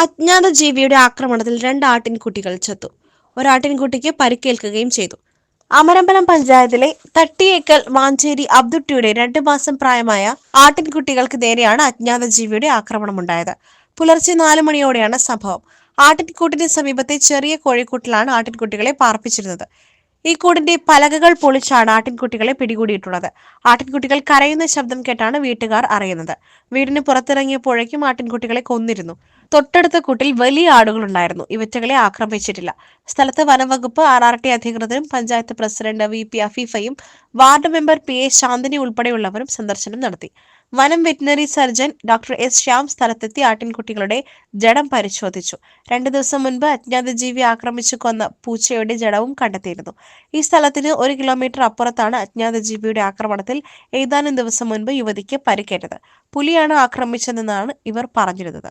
അജ്ഞാത ജീവിയുടെ ആക്രമണത്തിൽ രണ്ട് ആട്ടിൻകുട്ടികൾ ചത്തു. ഒരാട്ടിൻകുട്ടിക്ക് പരിക്കേൽക്കുകയും ചെയ്തു. അമരമ്പലം പഞ്ചായത്തിലെ തട്ടിയേക്കൽ മാഞ്ചേരി അബ്ദുട്ടിയുടെ രണ്ടു മാസം പ്രായമായ ആട്ടിൻകുട്ടികൾക്ക് നേരെയാണ് അജ്ഞാത ജീവിയുടെ ആക്രമണമുണ്ടായത്. പുലർച്ചെ നാല് മണിയോടെയാണ് സംഭവം. ആട്ടിൻകൂട്ടിന് സമീപത്തെ ചെറിയ കോഴിക്കൂട്ടിലാണ് ആട്ടിൻകുട്ടികളെ പാർപ്പിച്ചിരുന്നത്. ഈ കൂടിന്റെ പലകകൾ പൊളിച്ചാണ് ആട്ടിൻകുട്ടികളെ പിടികൂടിയിട്ടുള്ളത്. ആട്ടിൻകുട്ടികൾ കരയുന്ന ശബ്ദം കേട്ടാണ് വീട്ടുകാർ അറിയുന്നത്. വീടിന് പുറത്തിറങ്ങിയപ്പോഴേക്കും ആട്ടിൻകുട്ടികളെ കൊന്നിരുന്നു. തൊട്ടടുത്ത കൂട്ടിൽ വലിയ ആടുകളുണ്ടായിരുന്നു. ഇവറ്റകളെ ആക്രമിച്ചിട്ടില്ല. സ്ഥലത്ത് വനംവകുപ്പ് ആർ ആർ ടി അധികൃതരും panchayat president V P അഫീഫയും ward member P A Shanthini ഉൾപ്പെടെയുള്ളവരും സന്ദർശനം നടത്തി. വനം veterinary surgeon doctor S Shyam സ്ഥലത്തെത്തി ആട്ടിൻകുട്ടികളുടെ ജഡം പരിശോധിച്ചു. രണ്ടു ദിവസം മുൻപ് അജ്ഞാത ജീവി ആക്രമിച്ചു കൊന്ന പൂച്ചയുടെ ജഡവും കണ്ടെത്തിയിരുന്നു. ഈ സ്ഥലത്തിന് ഒരു കിലോമീറ്റർ അപ്പുറത്താണ് അജ്ഞാത ജീവിയുടെ ആക്രമണത്തിൽ ഏതാനും ദിവസം മുൻപ് യുവതിക്ക് പരിക്കേറ്റത്. പുലിയാണ് ആക്രമിച്ചതെന്നാണ് ഇവർ പറഞ്ഞിരുന്നത്.